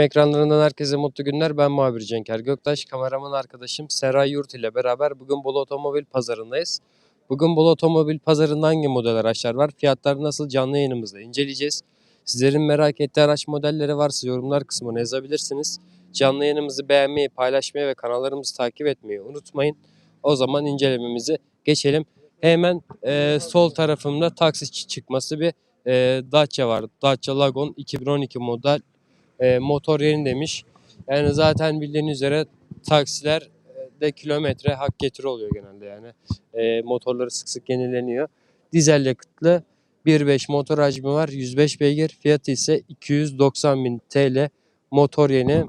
Ekranlarından herkese mutlu günler. Ben muhabir Cenker Göktaş. Kameraman arkadaşım Seray Yurt ile beraber bugün Bolu Otomobil Pazarındayız. Bugün Bolu Otomobil Pazarında hangi model araçlar var? Fiyatlar nasıl canlı yayınımızda inceleyeceğiz. Sizlerin merak ettiği araç modelleri varsa yorumlar kısmına yazabilirsiniz. Canlı yayınımızı beğenmeyi, paylaşmayı ve kanallarımızı takip etmeyi unutmayın. O zaman incelememizi geçelim. Hemen e, sol tarafımda taksi çı- çıkması bir e, Dacia var. Dacia Lagon 2012 model e, motor yeni demiş. Yani zaten bildiğiniz üzere taksiler e, de kilometre hak getiri oluyor genelde yani. E, motorları sık sık yenileniyor. Dizel yakıtlı 1.5 motor hacmi var. 105 beygir. Fiyatı ise 290 bin TL. Motor yeni.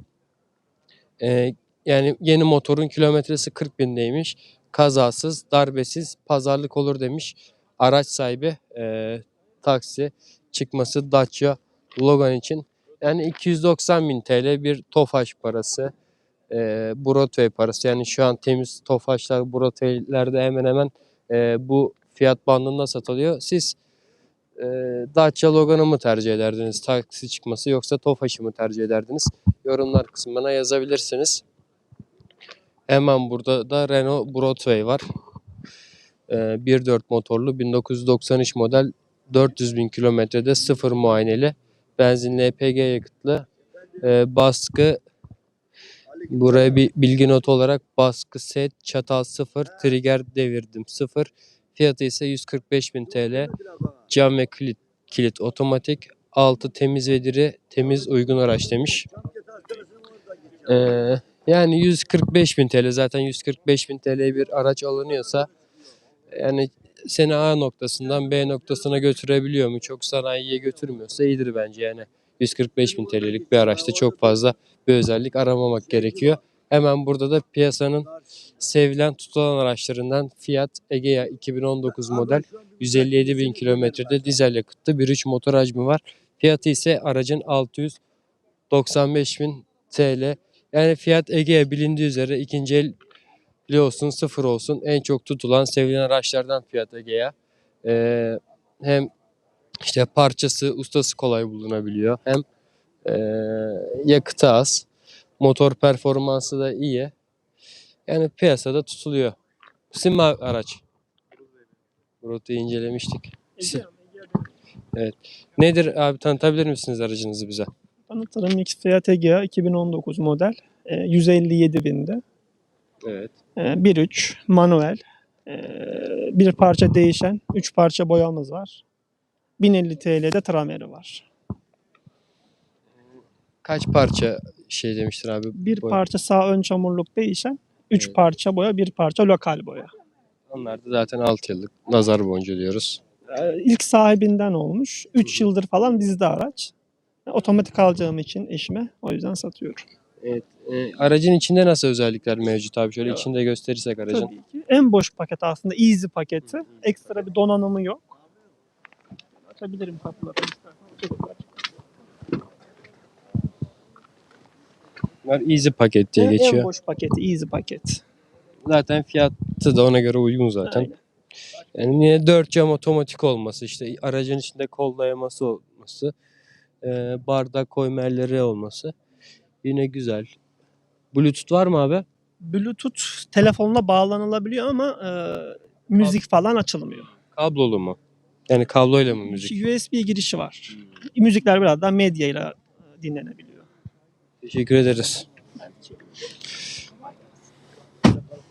E, yani yeni motorun kilometresi 40 bindeymiş. Kazasız, darbesiz, pazarlık olur demiş. Araç sahibi e, taksi çıkması Dacia Logan için yani 290 bin TL bir Tofaş parası. E, Broadway parası. Yani şu an temiz Tofaşlar Broadway'lerde hemen hemen e, bu fiyat bandında satılıyor. Siz e, Dacia Logan'ı mı tercih ederdiniz taksi çıkması yoksa Tofaş'ı mı tercih ederdiniz? Yorumlar kısmına yazabilirsiniz. Hemen burada da Renault Broadway var. E, 1.4 motorlu 1993 model 400 bin kilometrede sıfır muayeneli benzinli EPG yakıtlı e, baskı buraya bir bilgi notu olarak baskı set çatal 0 trigger devirdim 0 fiyatı ise 145 bin TL cam ve kilit, kilit otomatik altı temiz ve diri temiz uygun araç demiş. Ee, yani 145 bin TL zaten 145 bin TL bir araç alınıyorsa yani seni A noktasından B noktasına götürebiliyor mu? Çok sanayiye götürmüyorsa iyidir bence yani. 145 bin TL'lik bir araçta çok fazla bir özellik aramamak gerekiyor. Hemen burada da piyasanın sevilen tutulan araçlarından Fiat Egea 2019 model 157 bin kilometrede dizel yakıtlı 1.3 motor hacmi var. Fiyatı ise aracın 695 bin TL. Yani Fiat Egea bilindiği üzere ikinci el li olsun sıfır olsun en çok tutulan sevilen araçlardan Fiat Egea. Ee, hem işte parçası ustası kolay bulunabiliyor hem ee, yakıtı az motor performansı da iyi yani piyasada tutuluyor. Mi araç? Rotayı incelemiştik. Si- Nedir abi tanıtabilir misiniz aracınızı bize? Tanıtırım X Fiat Egea 2019 model. E, 157 binde. Evet. E, 1.3 manuel. E, bir parça değişen, 3 parça boyamız var. 1050 TL'de trameri var. Kaç parça şey demiştin abi? Bir Boya. parça sağ ön çamurluk değişen, 3 Evet. parça boya, bir parça lokal boya. Onlar da zaten 6 yıllık nazar boncuğu diyoruz. E, ilk sahibinden olmuş. 3 yıldır falan bizde araç. Otomatik alacağım için eşime. O yüzden satıyorum. Evet. e, aracın içinde nasıl özellikler mevcut abi? Şöyle Ya. içinde gösterirsek aracın. Tabii ki. En boş paket aslında Easy paketi. Ekstra bir donanımı yok. Açabilirim kapıları istersen. Bunlar easy paket diye En- En geçiyor. boş paketi Easy paket. Zaten fiyatı da ona göre uygun zaten. Aynen. Yani niye 4 cam otomatik olması işte aracın içinde kol dayaması olması e, bardak koyma yerleri olması yine güzel. Bluetooth var mı abi? Bluetooth telefonla bağlanılabiliyor ama e, müzik falan açılmıyor. Kablolu mu? Yani kabloyla mı müzik? USB girişi var. Müzikler biraz daha medyayla dinlenebiliyor. Teşekkür ederiz.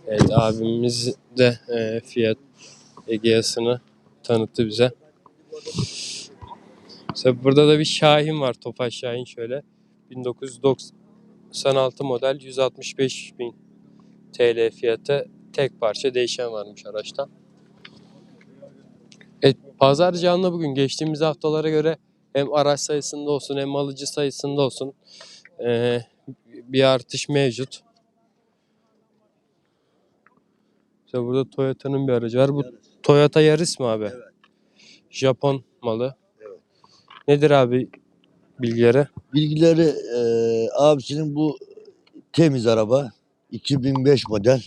Evet abimiz de e, Fiat Egea'sını tanıttı bize. Mesela burada da bir Şahin var. Tofaş Şahin şöyle. 1996 model 165 bin TL fiyatı tek parça değişen varmış araçta. Evet, pazar canlı bugün geçtiğimiz haftalara göre hem araç sayısında olsun hem alıcı sayısında olsun ee, bir artış mevcut. İşte burada Toyota'nın bir aracı var. Bu Toyota Yaris mi abi? Japon malı. Nedir abi bilgileri? Bilgileri eee abisinin bu temiz araba. 2005 model.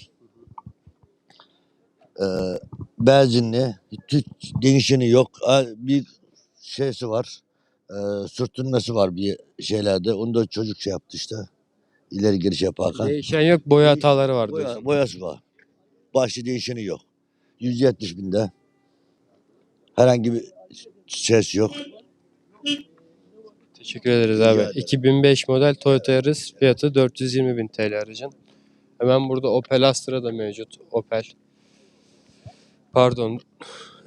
Eee benzinli. Hiç değişeni yok. Bir şeysi var. Ee, sürtünmesi var bir şeylerde. Onu da çocuk şey yaptı işte. İleri geri şey yaparken. Değişen yok boya hataları var Boya, diyorsun. boyası var. Başlı değişeni yok. 170 binde. Herhangi bir ses yok. Teşekkür ederiz abi. ederim. 2005 model Toyota Yaris fiyatı 420 bin TL aracın. Hemen burada Opel Astra da mevcut. Opel. Pardon.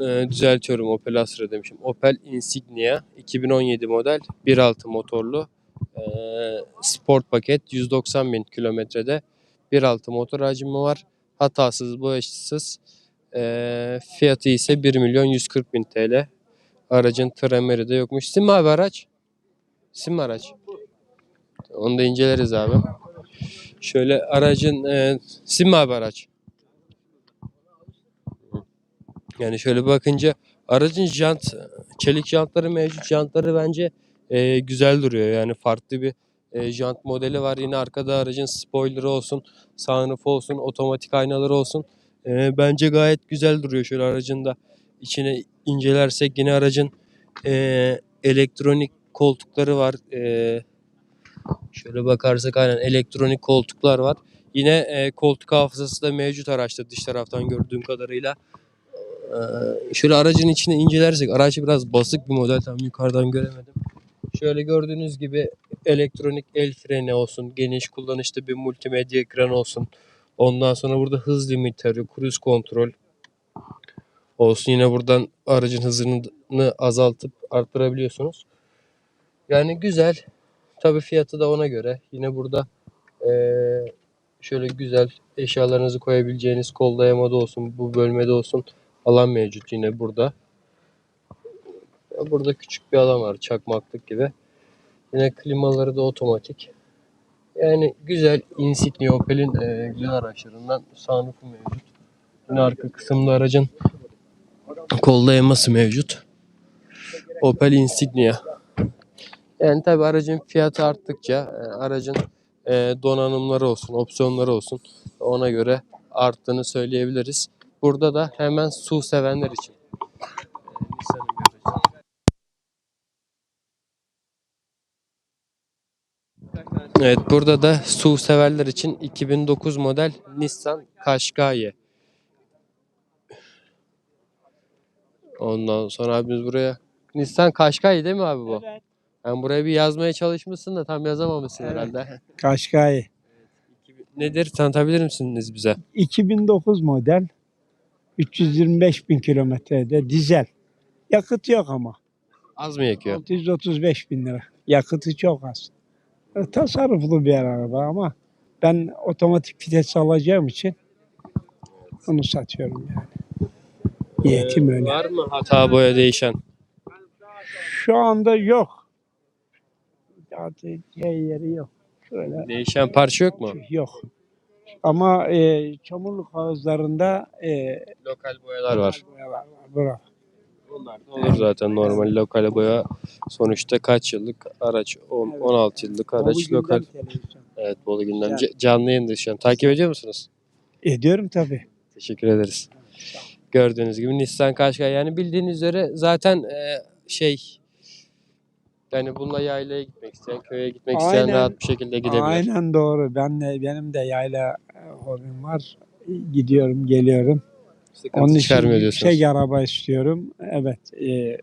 Ee, düzeltiyorum Opel Astra demişim. Opel Insignia 2017 model 1.6 motorlu. Ee, sport paket 190 bin kilometrede 1.6 motor hacmi var. Hatasız, boyasız. Ee, fiyatı ise 1 milyon 140 bin TL. Aracın tremeri de yokmuş. Sim mi abi araç? Sim mi araç? Onu da inceleriz abi. Şöyle aracın e, sim mi abi araç? Yani şöyle bakınca aracın jant, çelik jantları mevcut. Jantları bence e, güzel duruyor. Yani farklı bir e, jant modeli var. Yine arkada aracın spoilerı olsun, sunroof olsun, otomatik aynaları olsun. E, bence gayet güzel duruyor. Şöyle aracın da içine incelersek yine aracın e, elektronik koltukları var. E, şöyle bakarsak aynen elektronik koltuklar var. Yine e, koltuk hafızası da mevcut araçta dış taraftan gördüğüm kadarıyla. Ee, şöyle aracın içine incelersek araç biraz basık bir model tam yukarıdan göremedim. Şöyle gördüğünüz gibi elektronik el freni olsun, geniş kullanışlı bir multimedya ekranı olsun. Ondan sonra burada hız limiteri, cruise kontrol olsun. Yine buradan aracın hızını azaltıp arttırabiliyorsunuz. Yani güzel. Tabii fiyatı da ona göre. Yine burada eee, şöyle güzel eşyalarınızı koyabileceğiniz kol dayamada olsun, bu bölmede olsun alan mevcut yine burada. Burada küçük bir alan var çakmaklık gibi. Yine klimaları da otomatik. Yani güzel Insignia Opel'in eee, güzel araçlarından sunroofu mevcut. Yine arka kısımda aracın kol dayaması mevcut. Opel Insignia. Yani tabi aracın fiyatı arttıkça e, aracın e, donanımları olsun, opsiyonları olsun ona göre arttığını söyleyebiliriz. Burada da hemen su sevenler için. Evet burada da su severler için 2009 model Nissan Qashqai. Ondan sonra abimiz buraya Nissan Qashqai değil mi abi bu? Evet. Ben buraya bir yazmaya çalışmışsın da tam yazamamışsın Evet. herhalde. Kaşkay. Nedir tanıtabilir misiniz bize? 2009 model. 325 bin kilometrede dizel. Yakıt yok ama. Az mı yakıyor? 635 bin lira. Yakıtı çok az. E, Tasarruflu bir araba ama ben otomatik vites alacağım için onu satıyorum yani. Niyetim Ee, öyle. Var mı hata boya değişen? Şu anda yok. Zaten şey yeri yok. Şöyle Değişen parça yok mu? yok. Ama e, çamurluk havuzlarında e, Lokal boyalar var. boyalar var. Bravo. Onlar da olur zaten normal lokal boya. Sonuçta kaç yıllık araç? On- Evet. 16 yıllık Bolu araç Gündem lokal. Televizyon. Evet Bolu gündem. Güzel. C- canlı yayında şu an. Takip ediyor musunuz? Ediyorum tabii. Teşekkür ederiz. Gördüğünüz gibi Nissan Qashqai yani bildiğiniz üzere zaten e, şey yani bununla yaylaya gitmek isteyen, köye gitmek isteyen Aynen. rahat bir şekilde gidebilir. Aynen doğru. Ben de benim de yayla e, hobim var. Gidiyorum, geliyorum. Sıkıntı Onun için çıkarmıyor diyorsunuz. şey araba istiyorum. Evet. e,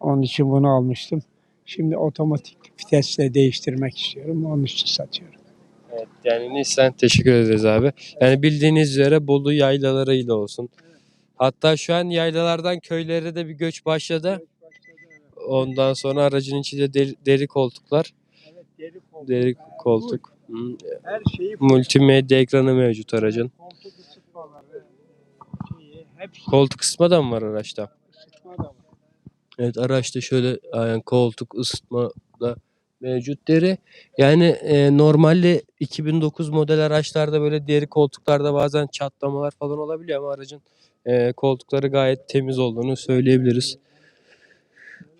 onun için bunu almıştım. Şimdi otomatik vitesle değiştirmek istiyorum. Onun için satıyorum. Evet, yani Nissan teşekkür ederiz abi. Yani bildiğiniz üzere Bolu yaylalarıyla olsun. Hatta şu an yaylalardan köylere de bir göç başladı. Ondan sonra aracın içinde deri, deri koltuklar. Deri koltuk. Hı. Her şeyi Multimedya ekranı mevcut aracın. koltuk ısıtmaları, şeyi, hepsi Koltuk ısıtma da mı var araçta? ısıtma da var. Evet araçta şöyle yani koltuk ısıtma da mevcut deri. Yani e, normalde 2009 model araçlarda böyle deri koltuklarda bazen çatlamalar falan olabiliyor ama aracın e, koltukları gayet temiz olduğunu söyleyebiliriz.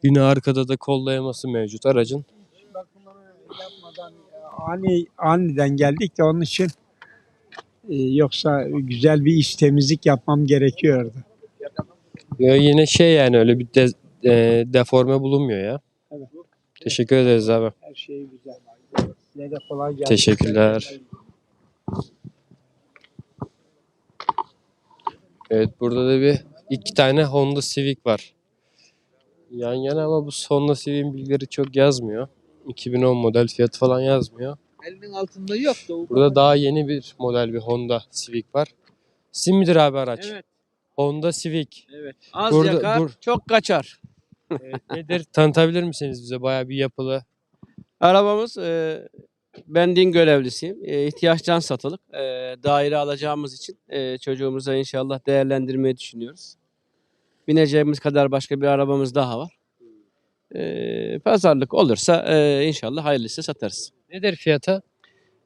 Yine arkada da kol dayaması mevcut aracın. yapmadan e, ani aniden geldik de onun için e, yoksa güzel bir iş temizlik yapmam gerekiyordu. Ya yine şey yani öyle bir de- e, deforme bulunmuyor ya. Teşekkür ederiz abi. Her şey güzel. Size de kolay gelsin. Teşekkürler. Evet burada da bir iki tane Honda Civic var. Yan yana ama bu Honda Civic'in bilgileri çok yazmıyor. 2010 model fiyatı falan yazmıyor. Elinin altında yok da. o- Burada daha yeni bir model bir Honda Civic var. Sizin midir abi araç? Evet. Honda Civic. Evet. Az Burada- yakar, bur- çok kaçar. Evet, nedir? Tanıtabilir misiniz bize? Bayağı bir yapılı. Arabamız e, ben din görevlisiyim. E, ihtiyaçtan satılık. E, daire alacağımız için e, çocuğumuza inşallah değerlendirmeyi düşünüyoruz. Bineceğimiz kadar başka bir arabamız daha var. E, pazarlık olursa e, inşallah hayırlısı satarız. Nedir fiyatı?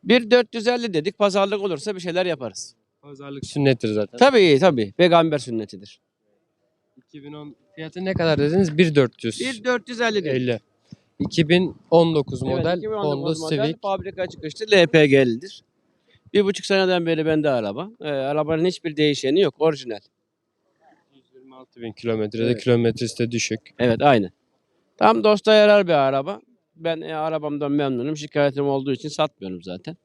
1.450 dedik. Pazarlık olursa bir şeyler yaparız. Pazarlık sünnettir zaten. Tabii tabii. Peygamber sünnetidir. 2010 fiyatı ne kadar dediniz? 1.400. 1.450 dedik. 50. 2019 Evet, model 2019 Honda model, Civic. Fabrika çıkışlı LPG'lidir. Bir buçuk seneden beri bende araba. Ee, arabanın hiçbir değişeni yok. Orijinal. 126 bin kilometrede Evet. kilometresi de düşük. Evet aynı. Tam dosta yarar bir araba. Ben e, arabamdan memnunum. Şikayetim olduğu için satmıyorum zaten.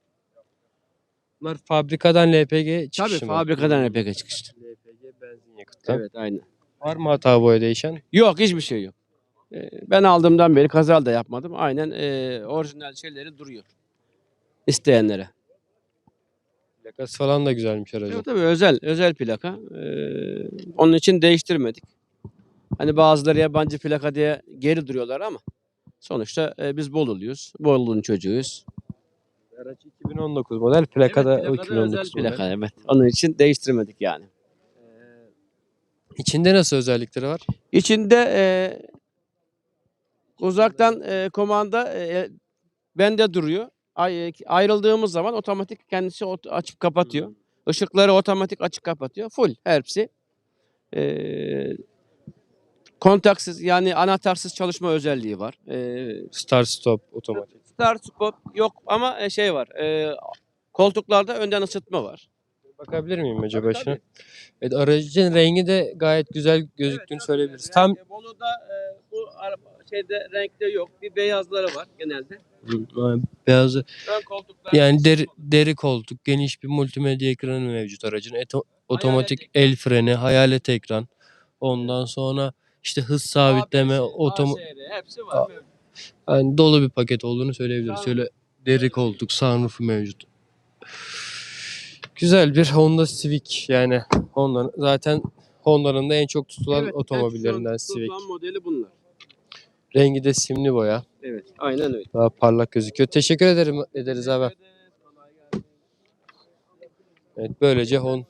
Bunlar fabrikadan LPG çıkışı Tabii mı? fabrikadan LPG çıkışlı. LPG benzin yakıtı. Evet aynı. Var mı hata boya değişen? Yok hiçbir şey yok. Ee, ben aldığımdan beri kazal da yapmadım. Aynen e, orijinal şeyleri duruyor. İsteyenlere. Plakası falan da güzelmiş aracın. Tabii tabii özel özel plaka. Ee, onun için değiştirmedik. Hani bazıları yabancı plaka diye geri duruyorlar ama sonuçta e, biz Bolulu'yuz. Bolu'nun çocuğuyuz. Araç 2019 model. Plakada Evet, o plakada özel 2019 model. plaka evet. Onun için değiştirmedik yani. İçinde nasıl özellikleri var? İçinde e, uzaktan e, komanda e, bende duruyor. Ay, ayrıldığımız zaman otomatik kendisi açıp kapatıyor. Işıkları otomatik açık kapatıyor. Full hepsi. Ee, kontaksız yani anahtarsız çalışma özelliği var. Ee, Start stop otomatik. start stop yok ama e, şey var. e, koltuklarda önden ısıtma var. Bakabilir miyim acaba Tabii. Evet aracın rengi de gayet güzel gözüktüğünü söyleyebiliriz. Tam Renk- Bolu'da e, bu araba şeyde renkte yok. Bir beyazları var genelde. Hı, beyazı yani deri, deri koltuk, geniş bir multimedya ekranı mevcut aracın. Eto- otomatik el freni, hayalet ekran. Ondan sonra işte hız sabitleme, ABS, otom ASR, hepsi var. yani dolu bir paket olduğunu söyleyebiliriz. Şöyle deri koltuk, sunroof mevcut. Güzel bir Honda Civic yani Honda'nın zaten Honda'nın da en çok tutulan Evet, otomobillerinden en Civic. tutulan modeli bunlar. Rengi de simli boya. Evet, aynen öyle. Daha parlak gözüküyor. Teşekkür ederim ederiz abi. Evet böylece Hon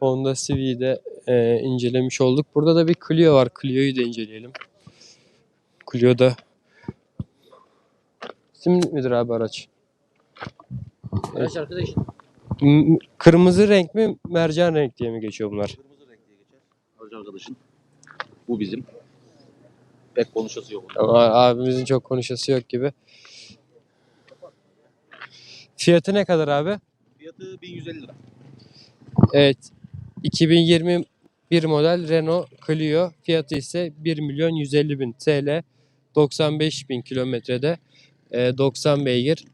Honda Civic'i de e, incelemiş olduk. Burada da bir Clio var. Clio'yu da inceleyelim. Clio'da Sim midir abi araç? Araç arkadaş. M- Kırmızı renk mi, mercan renk diye mi geçiyor bunlar? Kırmızı renk diye geçer. Aracı arkadaşın. Bu bizim. Pek konuşası yok. Ama abimizin çok konuşası yok gibi. Fiyatı ne kadar abi? Fiyatı 1150 lira. Evet. 2021 model Renault Clio. Fiyatı ise 1 milyon 150 bin TL. 95 bin kilometrede. e, 90 beygir.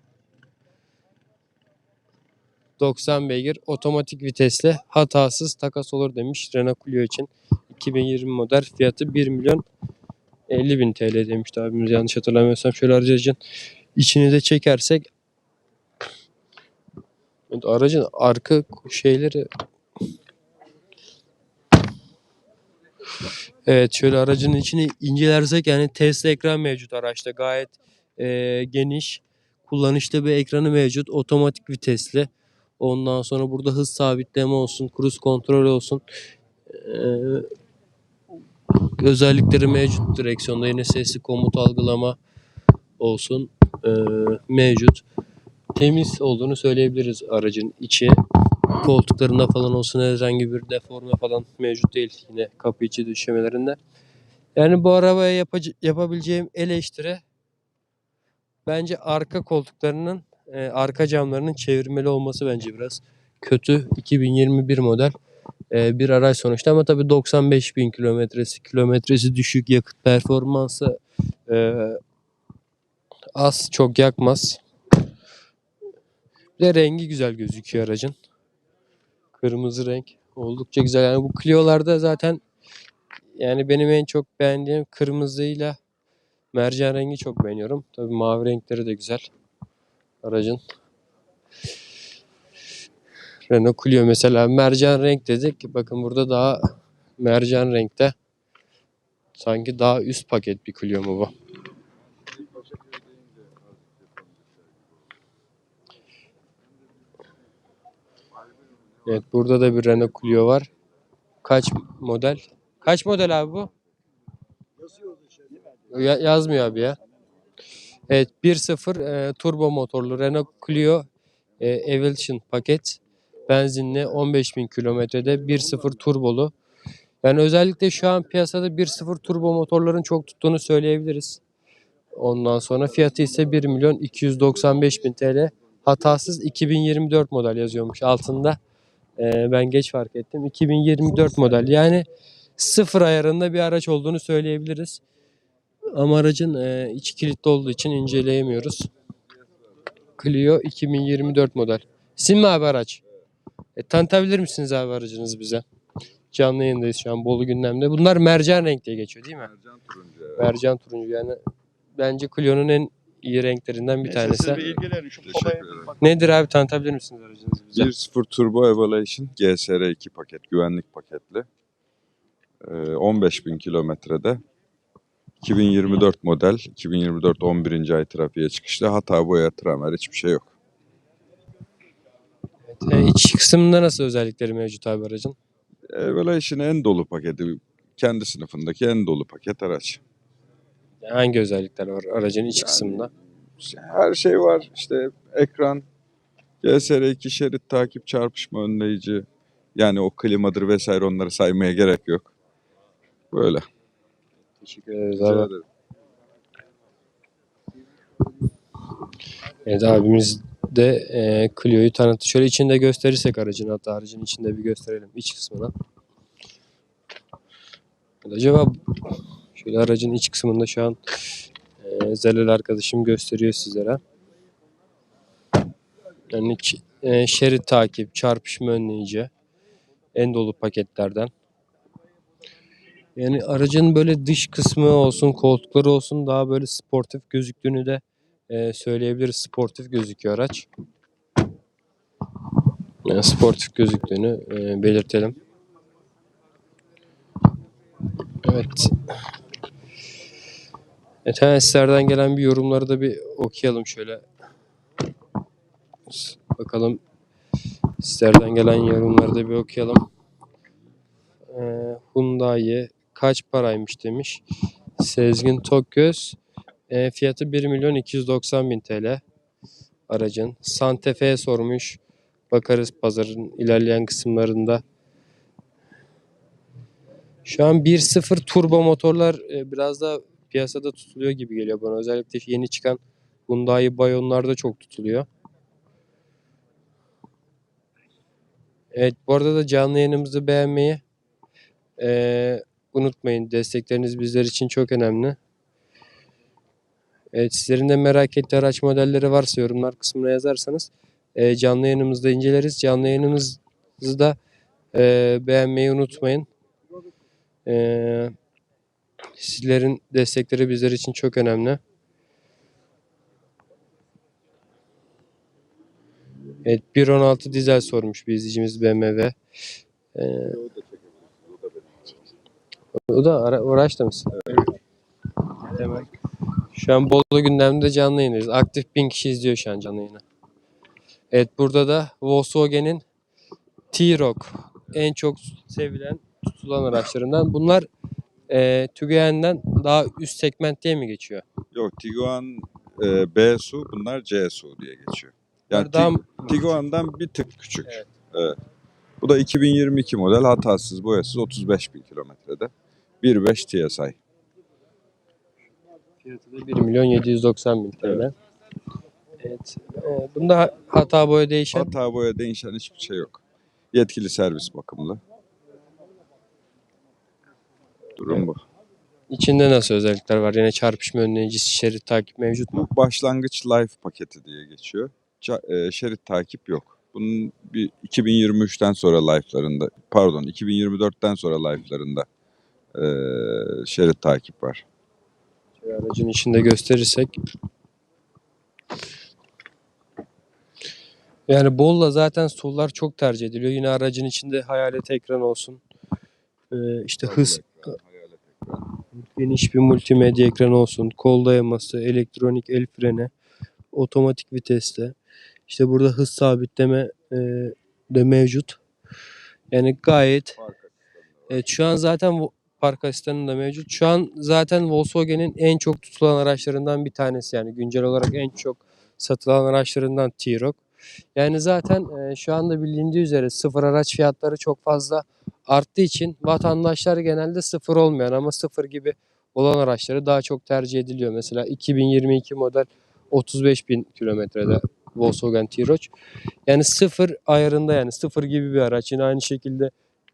90 beygir otomatik vitesle hatasız takas olur demiş Renault Clio için. 2020 model fiyatı 1 milyon 50 bin TL demişti abimiz yanlış hatırlamıyorsam. Şöyle aracın içini de çekersek aracın arka şeyleri Evet şöyle aracın içini incelersek yani Tesla ekran mevcut araçta gayet e, geniş kullanışlı bir ekranı mevcut otomatik vitesli ondan sonra burada hız sabitleme olsun cruise kontrol olsun. E, özellikleri mevcut direksiyonda. Yine sesli komut algılama olsun e, mevcut. Temiz olduğunu söyleyebiliriz aracın içi. Koltuklarında falan olsun herhangi bir deforme falan mevcut değil yine kapı içi döşemelerinde. Yani bu arabaya yapabileceğim eleştiri bence arka koltuklarının e, arka camlarının çevirmeli olması bence biraz kötü. 2021 model e, bir araç sonuçta ama tabii 95 bin kilometresi kilometresi düşük yakıt performansı e, Az çok yakmaz. Bir de rengi güzel gözüküyor aracın. Kırmızı renk. Oldukça güzel. Yani bu Clio'larda zaten yani benim en çok beğendiğim kırmızıyla mercan rengi çok beğeniyorum. Tabii mavi renkleri de güzel. Aracın. Renault Clio mesela mercan renk dedik. Bakın burada daha mercan renkte. Sanki daha üst paket bir Clio mu bu? Evet burada da bir Renault Clio var. Kaç model? Kaç model abi bu? Ya- yazmıyor abi ya. Evet 1.0 e, turbo motorlu Renault Clio e, Evolution paket. Benzinli 15.000 kilometrede 1.0 turbolu. Yani özellikle şu an piyasada 1.0 turbo motorların çok tuttuğunu söyleyebiliriz. Ondan sonra fiyatı ise 1 milyon 295 bin TL. Hatasız 2024 model yazıyormuş altında. Ee, ben geç fark ettim. 2024 model. Yani sıfır ayarında bir araç olduğunu söyleyebiliriz. Ama aracın e, içi kilitli olduğu için inceleyemiyoruz. Clio 2024 model. Sim mi abi araç? E, tanıtabilir misiniz abi aracınızı bize? Canlı yayındayız şu an Bolu gündemde. Bunlar mercan renk diye geçiyor değil mi? Mercan turuncu. evet. Mercan turuncu yani bence Clio'nun en iyi renklerinden bir tanesi. Teşekkür ederim. Nedir abi tanıtabilir misiniz aracınızı bize? 1.0 Turbo Evolution GSR2 paket, güvenlik paketli. Ee, 15.000 kilometrede. 2024 model, 2024 11. ay trafiğe çıkışta hata boya tramer hiçbir şey yok. E, iç kısmında nasıl özellikleri mevcut abi aracın? Evolution en dolu paketi, kendi sınıfındaki en dolu paket araç. Hangi özellikler var aracın iç Yani- kısmında? Her şey var işte ekran, GSR2 şerit takip çarpışma önleyici, yani o klimadır vesaire onları saymaya gerek yok. Böyle. Teşekkür ederiz Rica abi. ederim. Evet abimiz de e, Clio'yu tanıttı. Şöyle içinde gösterirsek aracın hatta aracın içinde bir gösterelim iç kısmına. Acaba şöyle aracın iç kısmında şu an e, Zelal arkadaşım gösteriyor sizlere. Yani e, şerit takip, çarpışma önleyici en dolu paketlerden. Yani aracın böyle dış kısmı olsun, koltukları olsun daha böyle sportif gözüktüğünü de e, söyleyebiliriz. Sportif gözüküyor araç. Yani sportif gözüktüğünü e, belirtelim. Evet. Sizlerden gelen bir yorumları da bir okuyalım şöyle. Bakalım sizlerden gelen yorumları da bir okuyalım. Ee, Hyundai kaç paraymış demiş. Sezgin Tokgöz e, fiyatı 1 milyon 290 bin TL aracın. Santa Fe'ye sormuş. Bakarız pazarın ilerleyen kısımlarında. Şu an 1.0 turbo motorlar e, biraz da piyasada tutuluyor gibi geliyor bana. Özellikle yeni çıkan Hyundai Bayon'larda çok tutuluyor. Evet bu arada da canlı yayınımızı beğenmeyi e, unutmayın. Destekleriniz bizler için çok önemli. Evet, sizlerin de merak ettiği araç modelleri varsa yorumlar kısmına yazarsanız e, canlı yayınımızda inceleriz. Canlı yayınımızı da e, beğenmeyi unutmayın. E, sizlerin destekleri bizler için çok önemli. Evet 1.16 dizel sormuş bir izleyicimiz BMW. E, o da ara, da mısın? Demek. Şu an Bolu gündemde canlı yayındayız. Aktif bin kişi izliyor şu an canlı yayını. Evet burada da Volkswagen'in T-Roc en çok sevilen tutulan araçlarından. Bunlar e, Tiguan'dan daha üst segment diye mi geçiyor? Yok Tiguan e, B su bunlar C su diye geçiyor. Yani Ti- mı- Tiguan'dan bir tık küçük. Evet. Evet. Bu da 2022 model hatasız boyasız 35 bin kilometrede. 1.5 TSI. Fiyatı da 1 milyon 790 bin TL. Evet. E, bunda ha- hata boya değişen Hata boya değişen hiçbir şey yok. Yetkili servis bakımlı. Durum bu. İçinde nasıl özellikler var? Yine çarpışma önleyicisi, şerit takip mevcut mu? Başlangıç life paketi diye geçiyor. Ça- e, şerit takip yok. Bunun bir 2023'ten sonra life'larında, pardon 2024'ten sonra life'larında e, şerit takip var. Şöyle aracın içinde gösterirsek. Yani Bolu'da zaten sollar çok tercih ediliyor. Yine aracın içinde hayalet ekran olsun. Ee, işte hız, ekran. geniş bir multimedya ekranı olsun. Kol dayaması, elektronik el freni, otomatik viteste. İşte burada hız sabitleme e, de mevcut. Yani gayet. Evet şu an zaten park asistanı da mevcut. Şu an zaten Volkswagen'in en çok tutulan araçlarından bir tanesi yani güncel olarak en çok satılan araçlarından T-Roc. Yani zaten e, şu anda bilindiği üzere sıfır araç fiyatları çok fazla arttığı için vatandaşlar genelde sıfır olmayan ama sıfır gibi olan araçları daha çok tercih ediliyor. Mesela 2022 model 35 bin kilometrede Volkswagen T-Roc. Yani sıfır ayarında yani sıfır gibi bir araç. Yine aynı şekilde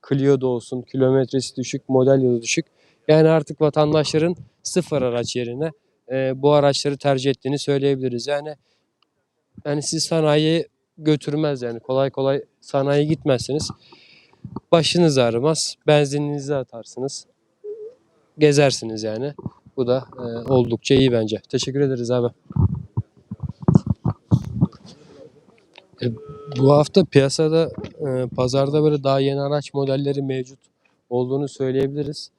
Clio da olsun, kilometresi düşük, model yılı düşük. Yani artık vatandaşların sıfır araç yerine e, bu araçları tercih ettiğini söyleyebiliriz. Yani yani siz sanayiye götürmez yani kolay kolay sanayiye gitmezsiniz. Başınız ağrımaz, benzininizi atarsınız. Gezersiniz yani. Bu da e, oldukça iyi bence. Teşekkür ederiz abi. E, bu hafta piyasada e, pazarda böyle daha yeni araç modelleri mevcut olduğunu söyleyebiliriz.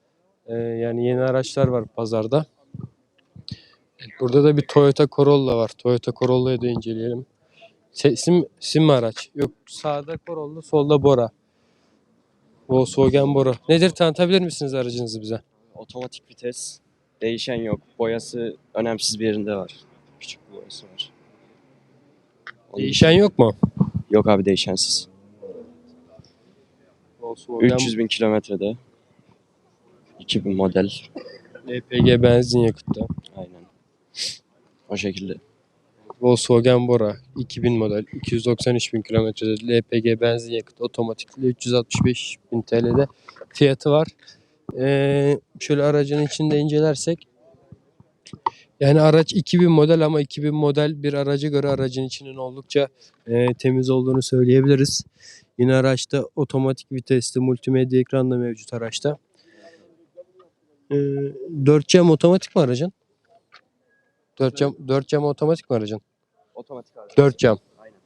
E, yani yeni araçlar var pazarda. Burada da bir Toyota Corolla var. Toyota Corolla'yı da inceleyelim. Se- Sim, sim mi araç? Yok sağda Corolla, solda Bora. Volkswagen Bora. Nedir tanıtabilir misiniz aracınızı bize? Otomatik vites. Değişen yok. Boyası önemsiz bir yerinde var. Küçük bir boyası var. Onun Değişen yok mu? Yok abi değişensiz. Volkswagen 300 bin kilometrede. 2000 model. LPG benzin yakıtta. Aynen. O şekilde. Volkswagen Bora 2000 model 293 bin kilometrede LPG benzin yakıt otomatikli 365 bin TL'de fiyatı var. Ee, şöyle aracın içinde incelersek yani araç 2000 model ama 2000 model bir araca göre aracın içinin oldukça e, temiz olduğunu söyleyebiliriz. Yine araçta otomatik vitesli multimedya ekran da mevcut araçta. Ee, 4 cam otomatik mi aracın? 4 cam, 4 cam otomatik mi aracın? Otomatik abi. 4 cam. Aynen.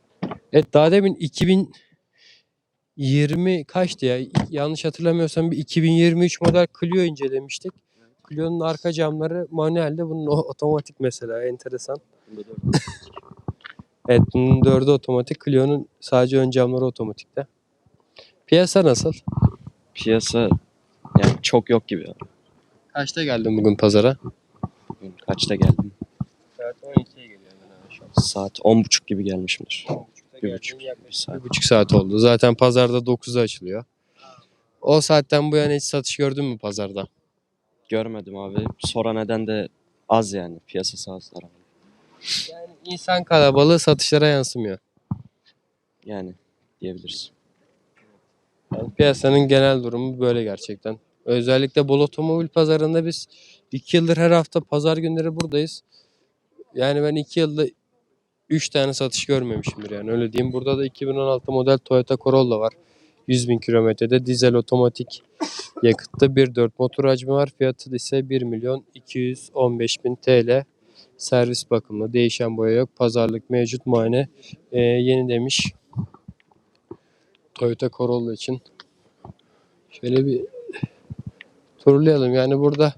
Evet daha demin 2020 kaçtı ya? Yanlış hatırlamıyorsam bir 2023 model Clio incelemiştik. Clio'nun arka camları manuelde bunun o- otomatik mesela enteresan. Evet bunun dördü otomatik. Clio'nun sadece ön camları otomatikte. Piyasa nasıl? Piyasa yani çok yok gibi. Kaçta geldin bugün pazara? Bugün kaçta geldim? Saat 12'ye geliyor şu an. Saat 10.30 gibi gelmişimdir. Bir buçuk, bir saat. bir buçuk saat oldu. Zaten pazarda 9'da açılıyor. O saatten bu yana hiç satış gördün mü pazarda? Görmedim abi. Sonra neden de az yani. Piyasası az. Yani insan kalabalığı satışlara yansımıyor. Yani diyebiliriz. Yani piyasanın genel durumu böyle gerçekten. Özellikle Bol Otomobil Pazarında biz 2 yıldır her hafta pazar günleri buradayız. Yani ben 2 yılda 3 tane satış görmemişimdir yani öyle diyeyim. Burada da 2016 model Toyota Corolla var. 100 bin kilometrede dizel otomatik yakıtta 1.4 motor hacmi var. Fiyatı ise 1 milyon 215 bin TL. Servis bakımlı, değişen boya yok. Pazarlık mevcut muayene Ee, yeni demiş. Toyota Corolla için. Şöyle bir turlayalım. Yani burada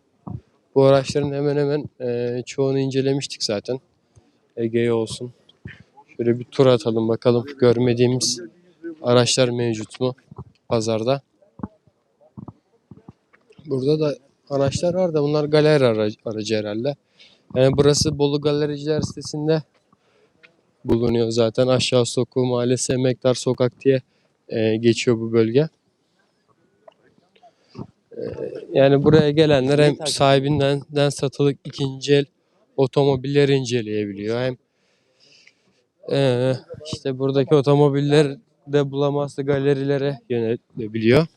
bu araçların hemen hemen eee, çoğunu incelemiştik zaten. Egea olsun. Şöyle bir tur atalım bakalım görmediğimiz araçlar mevcut mu pazarda. Burada da araçlar var da bunlar galeri aracı, aracı herhalde. Yani burası Bolu Galericiler sitesinde bulunuyor zaten. Aşağı Sokağı Mahallesi Emektar Sokak diye eee, geçiyor bu bölge. Yani buraya gelenler hem sahibinden den satılık ikinci el otomobilleri inceleyebiliyor. Hem eee, işte buradaki otomobiller de bulamazsa galerilere yönelebiliyor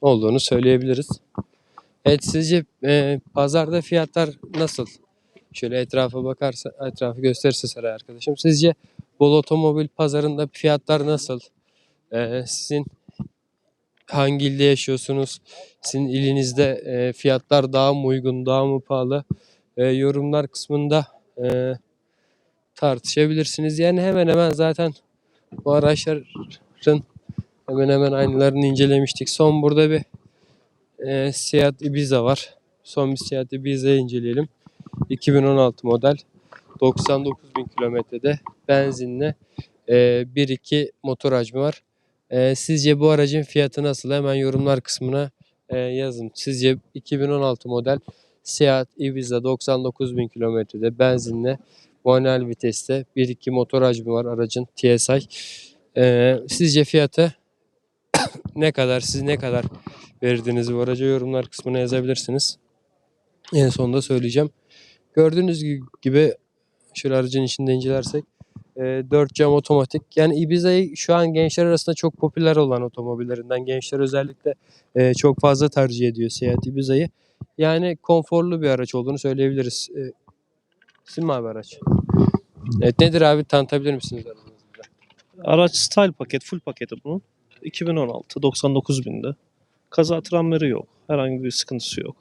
olduğunu söyleyebiliriz. Evet sizce e, pazarda fiyatlar nasıl? Şöyle etrafa bakarsa, etrafı gösterirse Seray arkadaşım. Sizce Bolu Otomobil Pazarında fiyatlar nasıl? E, sizin hangi ilde yaşıyorsunuz? Sizin ilinizde e, fiyatlar daha mı uygun, daha mı pahalı? E, yorumlar kısmında e, tartışabilirsiniz. Yani hemen hemen zaten bu araçların hemen hemen aynılarını incelemiştik. Son burada bir e, Seat Ibiza var. Son bir Seat Ibiza'yı inceleyelim. 2016 model. 99 bin kilometrede benzinle e, 1.2 motor hacmi var. E, sizce bu aracın fiyatı nasıl? Hemen yorumlar kısmına e, yazın. Sizce 2016 model Seat Ibiza 99 bin kilometrede benzinle manuel viteste 1.2 motor hacmi var aracın TSI. E, sizce fiyatı ne kadar? Siz ne kadar verdiğiniz bu araca yorumlar kısmına yazabilirsiniz. En sonunda söyleyeceğim. Gördüğünüz gi- gibi şöyle aracın içinde incelersek e, 4 cam otomatik. Yani Ibiza'yı şu an gençler arasında çok popüler olan otomobillerinden. Gençler özellikle e, çok fazla tercih ediyor Seat Ibiza'yı. Yani konforlu bir araç olduğunu söyleyebiliriz. E, Sizin mi abi araç? Evet nedir abi tanıtabilir misiniz aracınızı? Araç style paket, full paketi bunun. 2016, 99 binde. Kaza travmaları yok. Herhangi bir sıkıntısı yok.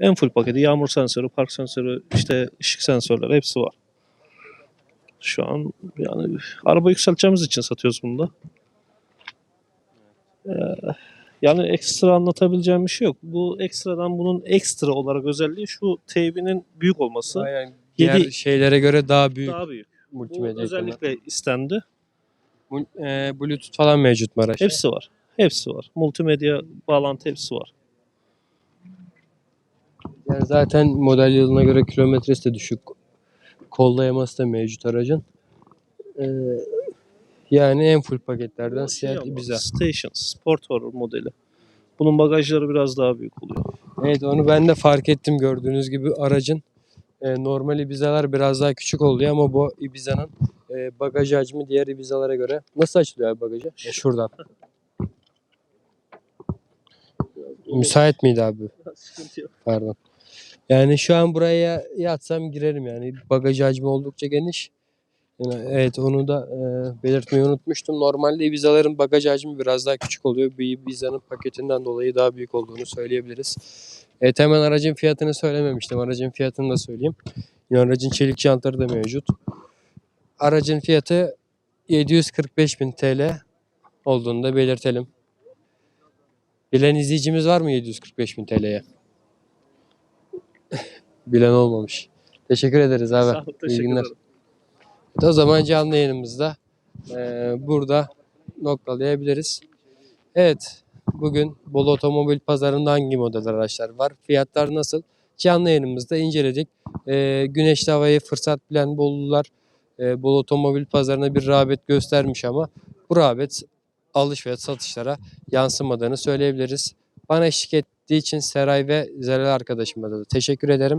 En full paketi yağmur sensörü, park sensörü, işte ışık sensörleri hepsi var. Şu an yani araba yükselteceğimiz için satıyoruz bunu da. Ee, yani ekstra anlatabileceğim bir şey yok. Bu ekstradan bunun ekstra olarak özelliği şu teybinin büyük olması. Aynen. Diğer Yedi- şeylere göre daha büyük Daha büyük. Bu multimedya ekranı. özellikle istendi. E, Bluetooth falan mevcut mu araçta? Hepsi var. Hepsi var. Multimedya bağlantı hepsi var. Yani zaten model yılına göre kilometresi de düşük. Kollayaması da mevcut aracın. Ee, yani en full paketlerden şey Seat ama, Ibiza. Station Sport Horror modeli. Bunun bagajları biraz daha büyük oluyor. Evet onu ben de fark ettim gördüğünüz gibi aracın e, normal Ibiza'lar biraz daha küçük oluyor ama bu Ibiza'nın e, bagaj hacmi diğer Ibiza'lara göre nasıl açılıyor bagajı? E, şuradan. Müsait miydi abi? Sıkıntı yok. Pardon. Yani şu an buraya yatsam girerim yani. Bagaj hacmi oldukça geniş. Yani evet onu da e, belirtmeyi unutmuştum. Normalde Ibiza'ların bagaj hacmi biraz daha küçük oluyor. Bu Ibiza'nın paketinden dolayı daha büyük olduğunu söyleyebiliriz. Evet hemen aracın fiyatını söylememiştim. Aracın fiyatını da söyleyeyim. Yani aracın çelik jantları da mevcut. Aracın fiyatı 745.000 TL olduğunu da belirtelim. Bilen izleyicimiz var mı 745.000 TL'ye? Bilen olmamış. Teşekkür ederiz abi. Sağ ol, İyi günler. Evet, o zaman canlı yayınımızda eee, burada noktalayabiliriz. Evet, bugün Bolu Otomobil Pazarında hangi model araçlar var? Fiyatlar nasıl? Canlı yayınımızda inceledik. Eee güneşli havayı fırsat bilen Bolular eee Bolu Otomobil Pazarına bir rağbet göstermiş ama bu rağbet alış ve satışlara yansımadığını söyleyebiliriz. Bana eşlik ettiği için Seray ve Zelal arkadaşıma da teşekkür ederim.